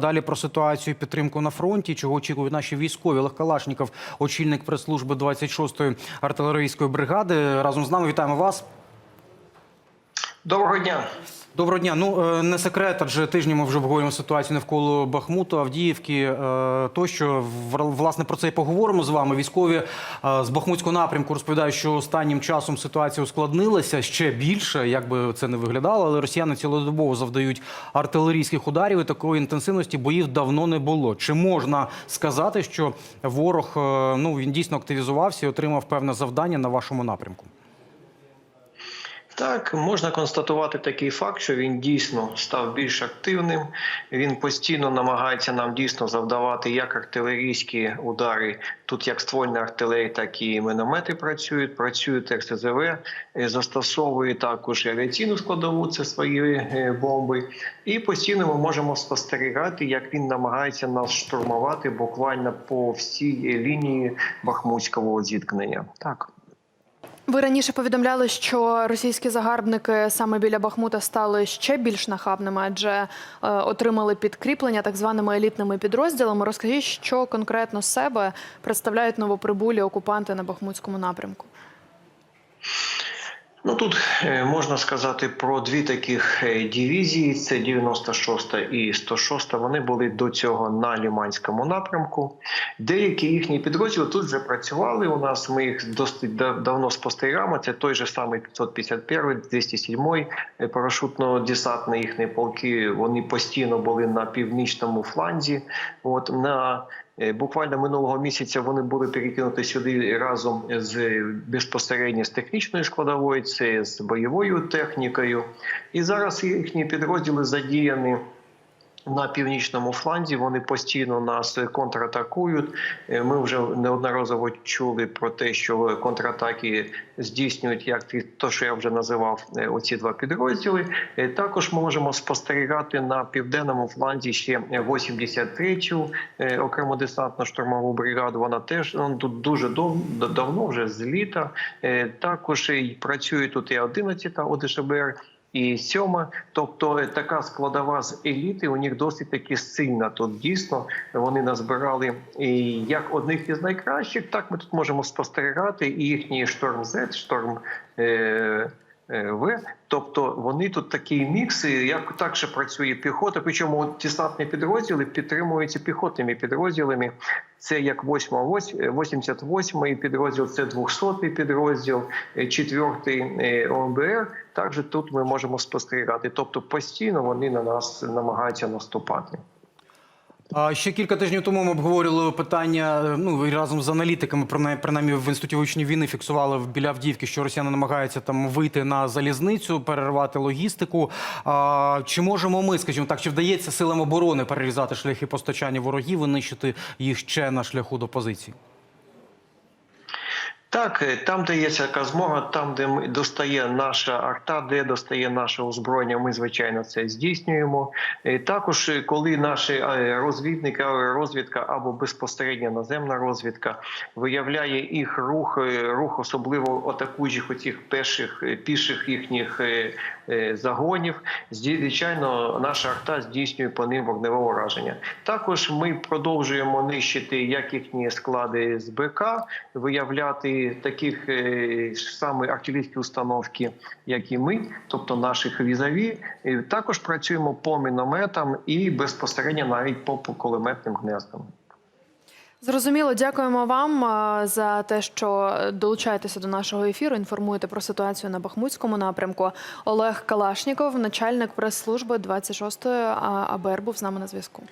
Далі про ситуацію підтримку на фронті, чого очікують наші військові. Олег Калашніков, очільник прес-служби 26-ї артилерійської бригади. Разом з нами вітаємо вас. Доброго дня. Доброго дня. Ну е, не секрет, адже тижні ми вже обговорюємо ситуацію навколо Бахмуту, Авдіївки. е, Тощо власне про це і поговоримо з вами. Військові е, з Бахмутського напрямку розповідають, що останнім часом ситуація ускладнилася ще більше, як би це не виглядало. Але росіяни цілодобово завдають артилерійських ударів. і Такої інтенсивності боїв давно не було. Чи можна сказати, що ворог ну він дійсно активізувався і отримав певне завдання на вашому напрямку? Так, можна констатувати такий факт, що він дійсно став більш активним. Він постійно намагається нам дійсно завдавати як артилерійські удари. Тут як ствольна артилерія, так і міномети працюють. Працюють РСЗВ, е, застосовує також авіаційну складову, це свої е, бомби. І постійно ми можемо спостерігати, як він намагається нас штурмувати буквально по всій лінії Бахмутського зіткнення. Так. Ви раніше повідомляли, що російські загарбники саме біля Бахмута стали ще більш нахабними, адже е, отримали підкріплення так званими елітними підрозділами. Розкажіть, що конкретно себе представляють новоприбулі окупанти на Бахмутському напрямку. Ну тут е, можна сказати про дві таких е, дивізії: це 96 і 106. Вони були до цього на Ліманському напрямку. Деякі їхні підрозділи тут вже працювали. У нас ми їх досить дав- давно спостерігаємо. Це той же самий 551, 207 парашутно-десантні їхні полки. Вони постійно були на північному фланзі. От на Буквально минулого місяця вони були перекинуті сюди разом з безпосередньо з технічною складовою, це з бойовою технікою. І зараз їхні підрозділи задіяні. На північному фланзі вони постійно нас контратакують. Е, Ми вже неодноразово чули про те, що контратаки здійснюють як то, що я вже називав е, оці два підрозділи. Е, Також ми можемо спостерігати на південному фланзі ще 83-ю е, окремо десантно-штурмову бригаду. Вона теж ну, тут дуже дов- давно, вже з літа. Також і працює тут і 11-та ОДШБР і сьома, тобто е, така складова з еліти у них досить таки сильна. Тут дійсно вони назбирали і як одних із найкращих, так ми тут можемо спостерігати і їхній шторм Z, шторм. Е- В, тобто вони тут такий мікс, як так ще працює піхота. Причому десантні підрозділи підтримуються піхотними підрозділами. Це як 8, 88 підрозділ, це 200 підрозділ, 4 ОМБР. Також тут ми можемо спостерігати. Тобто постійно вони на нас намагаються наступати. Ще кілька тижнів тому ми обговорювали питання. е, Ну разом з аналітиками, принаймні, в інституті вивчення війни фіксували в- біля Авдіївки, що росіяни намагаються там вийти на залізницю, перервати логістику. А, чи можемо ми, скажімо так, чи вдається силам оборони перерізати шляхи постачання ворогів і нищити їх ще на шляху до позиції? Так, е, там, де є така змога, там, де достає наша арта, де достає наше озброєння, ми звичайно це здійснюємо. Е, Також, е, коли наші розвідники, розвідка або безпосередня наземна розвідка виявляє їх рух, рух особливо атакуючих оцих пеших е, піших їхніх загонів, звичайно, наша арта здійснює по ним вогневе ураження. Також ми продовжуємо нищити як їхні склади з БК, виявляти таких е, саме артилерійські установки, як і ми, тобто наших візаві. Також працюємо по мінометам і безпосередньо навіть по, кулеметним гнездам. Зрозуміло, дякуємо вам е, за те, що долучаєтеся до нашого ефіру. Інформуєте про ситуацію на Бахмутському напрямку. Олег Калашніков, начальник прес-служби 26-ї АБР, був з нами на зв'язку.